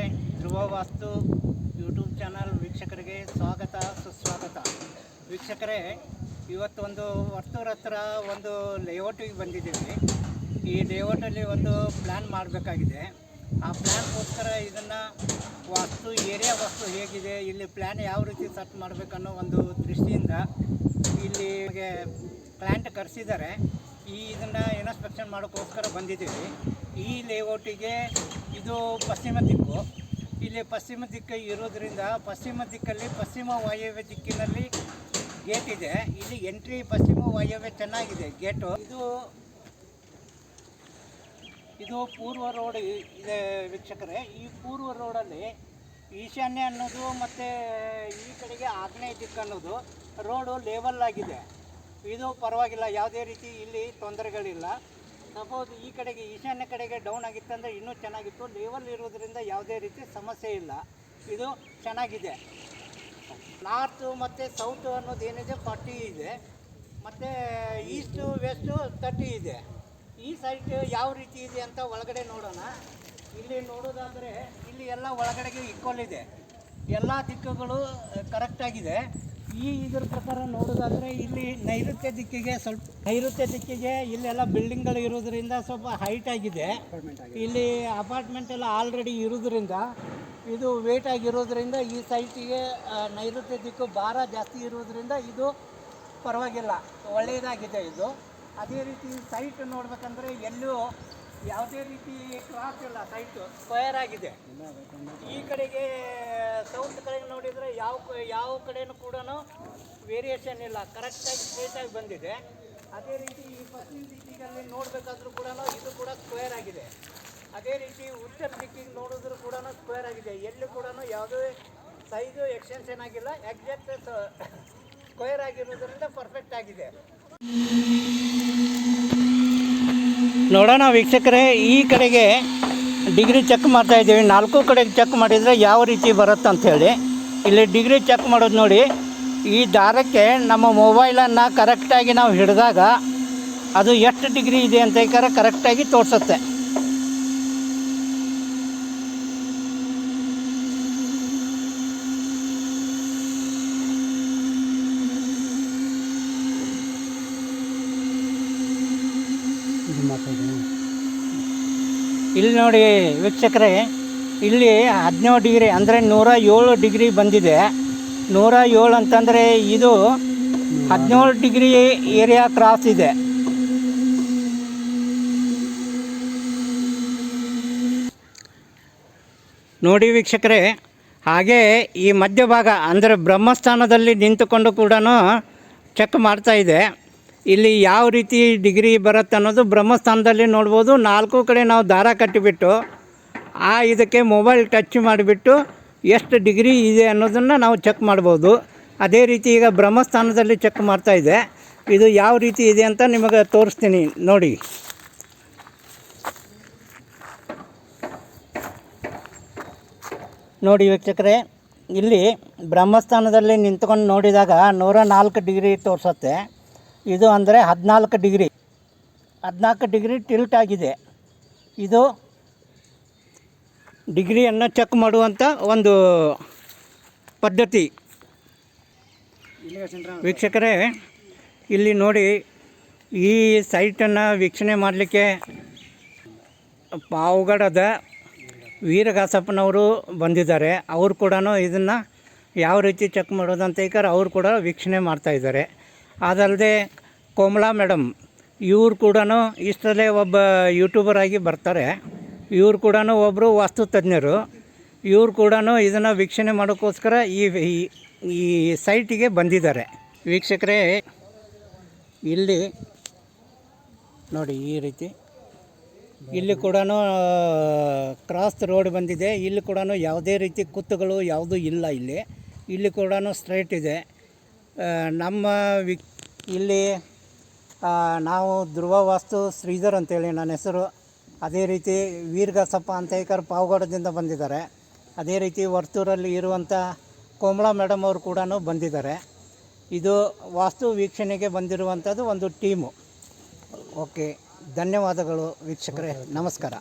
ವೀಕ್ಷಕರೇ, ಧ್ರುವ ವಾಸ್ತು YouTube channel ವೀಕ್ಷಕರಿಗೆ ಸ್ವಾಗತ, ಸುಸ್ವಾಗತ. ವೀಕ್ಷಕರೇ ಇವತ್ತು ಒಂದು ವರ್ತೂರ್ ಹತ್ರ ಒಂದು ಲೇಔಟಿಗೆ ಬಂದಿದ್ದೀವಿ. ಈ ಲೇಔಟಲ್ಲಿ ಒಂದು ಪ್ಲ್ಯಾನ್ ಮಾಡಬೇಕಾಗಿದೆ. ಆ ಪ್ಲ್ಯಾನ್ಗೋಸ್ಕರ ಇದನ್ನು ವಾಸ್ತು ಏರಿಯಾ ವಾಸ್ತು ಹೇಗಿದೆ, ಇಲ್ಲಿ ಪ್ಲ್ಯಾನ್ ಯಾವ ರೀತಿ ಸೆಟ್ ಮಾಡಬೇಕನ್ನೋ ಒಂದು ದೃಷ್ಟಿಯಿಂದ ಇಲ್ಲಿ ಪ್ಲ್ಯಾಂಟ್ ಕರೆಸಿದ್ದಾರೆ. ಈ ಇದನ್ನು ಇನ್ಸ್ಪೆಕ್ಷನ್ ಮಾಡೋಕ್ಕೋಸ್ಕರ ಬಂದಿದ್ದೀವಿ. ಈ ಲೇಔಟಿಗೆ ಇದು ಪಶ್ಚಿಮ ದಿಕ್ಕು. ಇಲ್ಲಿ ಪಶ್ಚಿಮ ದಿಕ್ಕು ಇರೋದ್ರಿಂದ ಪಶ್ಚಿಮ ದಿಕ್ಕಲ್ಲಿ ಪಶ್ಚಿಮ ವಾಯವ್ಯ ದಿಕ್ಕಿನಲ್ಲಿ ಗೇಟ್ ಇದೆ. ಇಲ್ಲಿ ಎಂಟ್ರಿ ಪಶ್ಚಿಮ ವಾಯವ್ಯ ಚೆನ್ನಾಗಿದೆ ಗೇಟು ಇದು ಇದು ಪೂರ್ವ ರೋಡ್ ಇದೆ ವೀಕ್ಷಕರೇ. ಈ ಪೂರ್ವ ರೋಡಲ್ಲಿ ಈಶಾನ್ಯ ಅನ್ನೋದು ಮತ್ತು ಈ ಕಡೆಗೆ ಆಗ್ನೇಯ ದಿಕ್ಕು ಅನ್ನೋದು ರೋಡು ಲೇವಲ್ ಆಗಿದೆ. ಇದು ಪರವಾಗಿಲ್ಲ. ಯಾವುದೇ ರೀತಿ ಇಲ್ಲಿ ತೊಂದರೆಗಳಿಲ್ಲ. ಸಪೋಸ್ ಈ ಕಡೆಗೆ ಈಶಾನ್ಯ ಕಡೆಗೆ ಡೌನ್ ಆಗಿತ್ತಂದರೆ ಇನ್ನೂ ಚೆನ್ನಾಗಿತ್ತು. ಲೇವಲ್ ಇರೋದ್ರಿಂದ ಯಾವುದೇ ರೀತಿ ಸಮಸ್ಯೆ ಇಲ್ಲ. ಇದು ಚೆನ್ನಾಗಿದೆ. ನಾರ್ತು ಮತ್ತು ಸೌತು ಅನ್ನೋದು ಏನಿದೆ? ಫಾರ್ಟಿ ಇದೆ. ಮತ್ತು ಈಸ್ಟು ವೆಸ್ಟು ತರ್ಟಿ ಇದೆ. ಈ ಸೈಟ್ ಯಾವ ರೀತಿ ಇದೆ ಅಂತ ಒಳಗಡೆ ನೋಡೋಣ. ಇಲ್ಲಿ ನೋಡೋದಾದರೆ ಇಲ್ಲಿ ಎಲ್ಲ ಒಳಗಡೆಗೆ ಇಕ್ಕೊಲ್ಲಿದೆ ಎಲ್ಲ ದಿಕ್ಕುಗಳು ಕರೆಕ್ಟಾಗಿದೆ ಈ ಇದ್ರ ಪ್ರಕಾರ ನೋಡೋದಾದರೆ ಇಲ್ಲಿ ನೈಋತ್ಯ ದಿಕ್ಕಿಗೆ ಸ್ವಲ್ಪ ನೈಋತ್ಯ ದಿಕ್ಕಿಗೆ ಇಲ್ಲೆಲ್ಲ ಬಿಲ್ಡಿಂಗ್ಗಳು ಇರೋದ್ರಿಂದ ಸ್ವಲ್ಪ ಹೈಟ್ ಆಗಿದೆ. ಇಲ್ಲಿ ಅಪಾರ್ಟ್ಮೆಂಟ್ ಎಲ್ಲ ಆಲ್ರೆಡಿ ಇರೋದ್ರಿಂದ ಇದು ವೇಟ್ ಆಗಿರೋದ್ರಿಂದ ಈ ಸೈಟಿಗೆ ನೈಋತ್ಯ ದಿಕ್ಕು ಭಾರ ಜಾಸ್ತಿ ಇರೋದ್ರಿಂದ ಇದು ಪರವಾಗಿಲ್ಲ. ಒಳ್ಳೆಯದಾಗಿದೆ ಇದು. ಅದೇ ರೀತಿ ಸೈಟ್ ನೋಡಬೇಕಂದ್ರೆ ಎಲ್ಲೂ ಯಾವುದೇ ರೀತಿ ಕ್ರಾಸ್ ಇಲ್ಲ ಸೈಟು ಸ್ಕ್ವಯರ್ ಆಗಿದೆ. ಈ ಕಡೆಗೆ ಸೌತ್ ಕಡೆಗೆ ನೋಡಿದರೆ ಯಾವ ಯಾವ ಕಡೆಯೂ ಕೂಡ ವೇರಿಯೇಷನ್ ಇಲ್ಲ. ಕರೆಕ್ಟಾಗಿ ಸ್ಟ್ರೇಟಾಗಿ ಬಂದಿದೆ. ಅದೇ ರೀತಿ ಈ ಪಶ್ಚಿಮ ದಿಕ್ಕಿನಲ್ಲಿ ನೋಡಬೇಕಾದ್ರೂ ಕೂಡ ಇದು ಕೂಡ ಸ್ಕ್ವೇರ್ ಆಗಿದೆ. ಅದೇ ರೀತಿ ಉತ್ತರ ದಿಕ್ಕಿಗೆ ನೋಡಿದ್ರು ಕೂಡ ಸ್ಕ್ವೇರ್ ಆಗಿದೆ. ಎಲ್ಲೂ ಕೂಡ ಯಾವುದೇ ಸೈಜು ಎಕ್ಸ್ಟೆನ್ಷನ್ ಆಗಿಲ್ಲ. ಎಕ್ಸಾಕ್ಟ್ ಸ್ಕ್ವೇರ್ ಆಗಿರೋದ್ರಿಂದ ಪರ್ಫೆಕ್ಟ್ ಆಗಿದೆ. ನೋಡೋಣ ವೀಕ್ಷಕರೇ, ಈ ಕಡೆಗೆ ಡಿಗ್ರಿ ಚೆಕ್ ಮಾಡ್ತಾ ಇದ್ದೀವಿ. ನಾಲ್ಕು ಕಡೆಗೆ ಚೆಕ್ ಮಾಡಿದರೆ ಯಾವ ರೀತಿ ಬರುತ್ತೆ ಅಂಥೇಳಿ ಇಲ್ಲಿ ಡಿಗ್ರಿ ಚೆಕ್ ಮಾಡೋದು ನೋಡಿ. ಈ ದಾರಕ್ಕೆ ನಮ್ಮ ಮೊಬೈಲನ್ನು ಕರೆಕ್ಟಾಗಿ ನಾವು ಹಿಡಿದಾಗ ಅದು ಎಷ್ಟು ಡಿಗ್ರಿ ಇದೆ ಅಂತ ಕರೆಕ್ಟಾಗಿ ತೋರಿಸುತ್ತೆ. ಇಲ್ಲಿ ನೋಡಿ ವೀಕ್ಷಕರೇ, ಇಲ್ಲಿ ಹದಿನೇಳು ಡಿಗ್ರಿ ಅಂದರೆ ನೂರ ಏಳು ಡಿಗ್ರಿ ಬಂದಿದೆ. ನೂರ ಏಳು ಅಂತಂದರೆ ಇದು ಹದಿನೇಳು ಡಿಗ್ರಿ ಏರಿಯಾ ಕ್ರಾಸ್ ಇದೆ. ನೋಡಿ ವೀಕ್ಷಕರೇ, ಹಾಗೆ ಈ ಮಧ್ಯಭಾಗ ಅಂದರೆ ಬ್ರಹ್ಮಸ್ಥಾನದಲ್ಲಿ ನಿಂತುಕೊಂಡು ಕೂಡ ಚೆಕ್ ಮಾಡ್ತಾ ಇದೆ. ಇಲ್ಲಿ ಯಾವ ರೀತಿ ಡಿಗ್ರಿ ಬರುತ್ತೆ ಅನ್ನೋದು ಬ್ರಹ್ಮಸ್ಥಾನದಲ್ಲಿ ನೋಡ್ಬೋದು. ನಾಲ್ಕು ಕಡೆ ನಾವು ದಾರ ಕಟ್ಟಿಬಿಟ್ಟು, ಆ ಇದಕ್ಕೆ ಮೊಬೈಲ್ ಟಚ್ ಮಾಡಿಬಿಟ್ಟು ಎಷ್ಟು ಡಿಗ್ರಿ ಇದೆ ಅನ್ನೋದನ್ನು ನಾವು ಚೆಕ್ ಮಾಡ್ಬೋದು. ಅದೇ ರೀತಿ ಈಗ ಬ್ರಹ್ಮಸ್ಥಾನದಲ್ಲಿ ಚೆಕ್ ಮಾಡ್ತಾ ಇದೆ. ಇದು ಯಾವ ರೀತಿ ಇದೆ ಅಂತ ನಿಮಗೆ ತೋರಿಸ್ತೀನಿ ನೋಡಿ. ನೋಡಿ ವೀಕ್ಷಕರೇ, ಇಲ್ಲಿ ಬ್ರಹ್ಮಸ್ಥಾನದಲ್ಲಿ ನಿಂತ್ಕೊಂಡು ನೋಡಿದಾಗ ನೂರ ನಾಲ್ಕು ಡಿಗ್ರಿ ತೋರಿಸುತ್ತೆ. ಇದು ಅಂದರೆ ಹದಿನಾಲ್ಕು ಡಿಗ್ರಿ. ಹದಿನಾಲ್ಕು ಡಿಗ್ರಿ ಟಿಲ್ಟ್ ಆಗಿದೆ. ಇದು ಡಿಗ್ರಿಯನ್ನು ಚೆಕ್ ಮಾಡುವಂಥ ಒಂದು ಪದ್ಧತಿ. ವೀಕ್ಷಕರೇ, ಇಲ್ಲಿ ನೋಡಿ, ಈ ಸೈಟನ್ನು ವೀಕ್ಷಣೆ ಮಾಡಲಿಕ್ಕೆ ಪಾವಗಡದ ವೀರಗಾಸಪ್ಪನವರು ಬಂದಿದ್ದಾರೆ. ಅವರು ಕೂಡ ಇದನ್ನು ಯಾವ ರೀತಿ ಚೆಕ್ ಮಾಡೋದು ಅಂತ ಈಗ ಅವರು ಕೂಡ ವೀಕ್ಷಣೆ ಮಾಡ್ತಾ ಇದ್ದಾರೆ. ಅದಲ್ಲದೆ ಕೋಮಲಾ ಮೇಡಮ್, ಇವ್ರು ಕೂಡ ಇಷ್ಟರಲ್ಲೇ ಒಬ್ಬ ಯೂಟ್ಯೂಬರ್ ಆಗಿ ಬರ್ತಾರೆ. ಇವ್ರು ಕೂಡ ಒಬ್ಬರು ವಾಸ್ತು ತಜ್ಞರು. ಇವ್ರು ಕೂಡ ಇದನ್ನು ವೀಕ್ಷಣೆ ಮಾಡೋಕ್ಕೋಸ್ಕರ ಈ ಈ- ಸೈಟಿಗೆ ಬಂದಿದ್ದಾರೆ. ವೀಕ್ಷಕರೇ, ಇಲ್ಲಿ ನೋಡಿ ಈ ರೀತಿ. ಇಲ್ಲಿ ಕೂಡ ಕ್ರಾಸ್ ರೋಡ್ ಬಂದಿದೆ. ಇಲ್ಲಿ ಕೂಡ ಯಾವುದೇ ರೀತಿ ಕುತ್ತುಗಳು ಯಾವುದೂ ಇಲ್ಲ ಇಲ್ಲಿ. ಇಲ್ಲಿ ಕೂಡ ಸ್ಟ್ರೈಟ್ ಇದೆ. ನಮ್ಮ ವಿ ಇಲ್ಲಿ ನಾವು ಧ್ರುವ ವಾಸ್ತು ಶ್ರೀಧರ್ ಅಂತೇಳಿ ನನ್ನ ಹೆಸರು. ಅದೇ ರೀತಿ ವೀರ್ಗಸಪ್ಪ ಅಂತ ಹೇಳ್ಕರ್ ಪಾವಗಡದಿಂದ ಬಂದಿದ್ದಾರೆ. ಅದೇ ರೀತಿ ವರ್ತೂರಲ್ಲಿ ಇರುವಂಥ ಕೋಮಳಾ ಮೇಡಮ್ ಅವರು ಕೂಡ ಬಂದಿದ್ದಾರೆ. ಇದು ವಾಸ್ತು ವೀಕ್ಷಣೆಗೆ ಬಂದಿರುವಂಥದ್ದು ಒಂದು ಟೀಮು. ಓಕೆ, ಧನ್ಯವಾದಗಳು ವೀಕ್ಷಕರೇ. ನಮಸ್ಕಾರ.